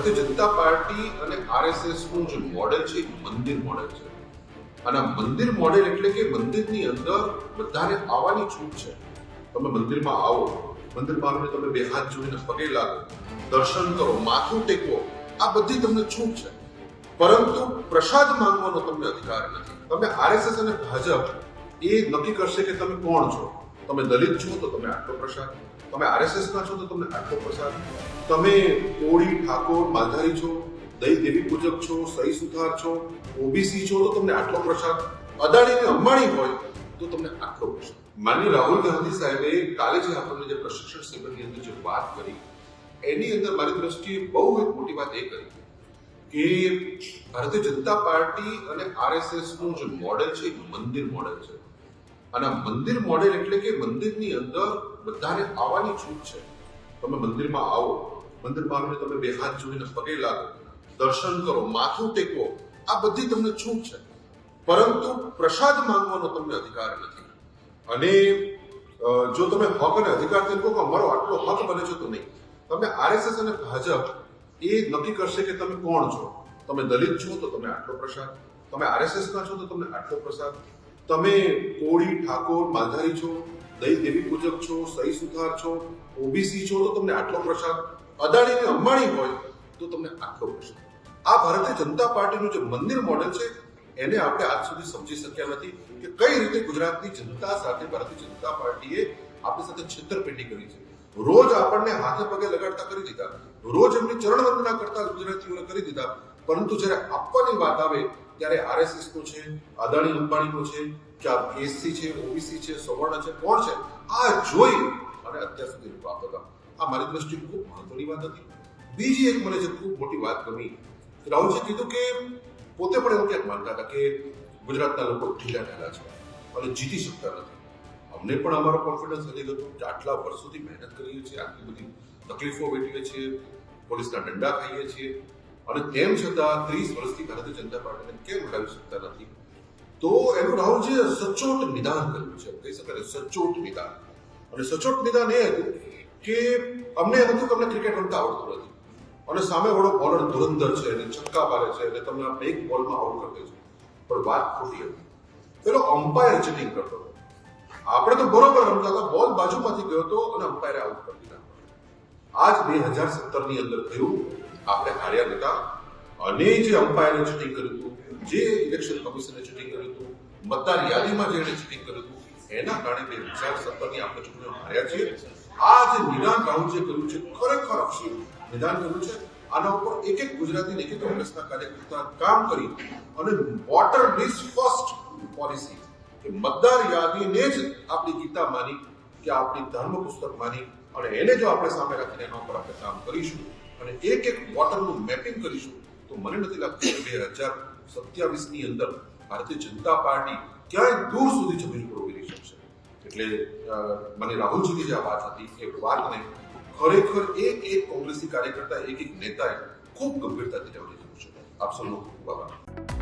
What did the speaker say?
Bharatiya Janata party અને આરએસએસનું જે model છે, એ મંદિર મોડેલ છે. અને મંદિર મોડેલ એટલે કે મંદિરની અંદર બધાને આવવાની છૂટ છે. તમે મંદિરમાં આવો, મંદિરમાં આવીને તમે બે હાથ જોડીને પગે લાગો, દર્શન કરો, માથું ટેકવો, આ બધી તમને છૂટ છે. પરંતુ પ્રસાદ માંગવાનો તમને અધિકાર નથી. તમે આરએસએસ અને ભાજપ એ નક્કી કરશે કે તમે કોણ છો? તમે દલિત છો તો તમે આટલો પ્રસાદ. તમે આરએસએસના છો તો તમને આટલો પ્રસાદ તમે કોળી, ઠાકોર માધારી છો, દહીં દેવી પૂજક છો, સહી સુથાર છો ઓબીસી છો તો તમને આટલો પ્રસાદ અદાણીને અંબાણી હોય તો તમને આટલો પ્રસાદ. માન્ય રાહુલ ગાંધી સાહેબે કાલે જે આપણને જે પ્રશિક્ષણ શિબિરની અંદર જે વાત કરી, એની અંદર મારી દ્રષ્ટિએ બહુ એક મોટી વાત એ કરી કે ભારતીય જનતા પાર્ટી અને આરએસએસનું જે મોડેલ છે, એ મંદિર મોડેલ છે. અને મંદિર મોડેલ એટલે કે મંદિરની અંદર બધાને આવવાની છૂટ છે. તમે મંદિરમાં આવો, મંદિરમાં આવીને તમે બે હાથ જોઈને પગે લાગો, દર્શન કરો, માથું ટેકો, આ બધી તમને છૂટ છે. પરંતુ પ્રસાદ માંગવાનો તમને અધિકાર નથી. અને જો તમે હક અને અધિકારથી કહો કે અમારો આટલો હક બને છે તો નહીં. તમે આરએસએસ અને ભાજપ એ નક્કી કરશે કે તમે કોણ છો? તમે દલિત છો તો તમે આટલો પ્રસાદ. તમે આરએસએસના છો તો તમને આટલો પ્રસાદ. તમે કોળી, ઠાકોર માલધારી છો, દહીં દેવી પૂજક છો, સહી સુથાર છો, ઓબીસી છો, તો તમને આટલો પ્રસાદ અદાણી અને અંબાણી હોય તો તમને આટલો પ્રસાદ. આ ભારતીય જનતા પાર્ટીનું જે મંદિર મોડેલ છે, એને આપણે આજ સુધી સમજી શક્યા નથી કે કઈ રીતે ગુજરાતની જનતા સાથે ભારતીય જનતા પાર્ટીએ આપણી સાથે છેતરપિંડી કરી છે. રોજ આપણને હાથે પગે લગાડતા કરી દીધા. રોજ એમની ચરણ વંદના કરતા ગુજરાતીઓને કરી દીધા. પરંતુ જ્યારે આપવાની વાત આવે ત્યારે આરએસએસ નો છે, અદાણી અંબાણીનો છે, કે આ એસસી છે ઓબીસી છે, સવર્ણ છે, કોણ છે, આ જોઈ અને અત્યાર સુધી પ્રાપ્ત હતા. આ મારી દ્રષ્ટિએ ખૂબ મહત્વની વાત હતી. બીજી એક મને જે ખૂબ મોટી વાત ગમી રાહુલજી કીધું કે પોતે પણ એવું ક્યાંક માનતા હતા કે ગુજરાતના લોકો ઢીલા ઢાલા છે અને જીતી શકતા નથી. અમને પણ અમારો કોન્ફિડન્સ વધી ગયો કે આટલા વર્ષોથી મહેનત કરીએ છીએ, આટલી બધી તકલીફો વેઠીએ છીએ, પોલીસના દંડા ખાઈએ છીએ અને તેમ છતાં ત્રીસ વર્ષથી ભારતીય જનતા પાર્ટીને કેમ હટાવી શકતા નથી? તો એનું રાહુલજીએ સચોટ નિદાન કર્યું છે, કહી શકાય સચોટ નિદાન. અને સચોટ નિદાન એ હતું કે અમને એમ હતું કે અમને ક્રિકેટ રમતા આવડતું નથી. અને સામે વાળો બોલર ધુરંધર છે અને છક્કા મારે છે એટલે તમને આપણે એક બોલમાં આઉટ કરી દે છે. પણ વાત ખોટી હતી. પેલો અમ્પાયર ચીટિંગ કરતો આપણે તો બરોબર રમતા હતા બોલ બાજુમાંથી ગયો હતો અને અમ્પાયરે આઉટ કરી દીધા. આજ બે હજાર સત્તરની અંદર થયું આપણે હાર્યા નતા અને જે અમ્પાયરે ચીટિંગ કર્યું હતું. જે ઇલેક્શન કમિશને ચીટિંગ કર્યું હતું, મતદાર યાદીમાં જેણે ચીટિંગ કર્યું હતું, એના કારણે બે હજાર સત્તરની આપણે ચૂંટણીઓ હાર્યા છીએ. આ જે નિદાન રાહુલ કર્યું છે, ખરેખર અક્ષી નિદાન કર્યું છે. આના ઉપર એક એક ગુજરાતી એક કોંગ્રેસના કાર્યકર્તા કામ કરી અને વોટર લિસ્ટ ફર્સ્ટ પોલિસી કે મતદાર યાદીને જ આપણી ગીતા માની કે આપણી ધર્મ પુસ્તક માની અને એને જો આપણે સામે રાખીને એના ઉપર આપણે કામ કરીશું અને એક એક વોટરનું મેપિંગ કરીશું. તો મને નથી લાગતું બે હજાર સત્યાવીસની અંદર ભારતીય જનતા પાર્ટી ક્યાંય દૂર સુધી જમીન પર ઊભી રહી શકશે. એટલે મને રાહુલજીની જે વાત હતી એ વાતને ખરેખર એક એક કોંગ્રેસી કાર્યકર્તા, એક એક નેતાએ ખૂબ ગંભીરતાથી લેવાની જરૂર છે. આપ સૌનો ખૂબ આભાર.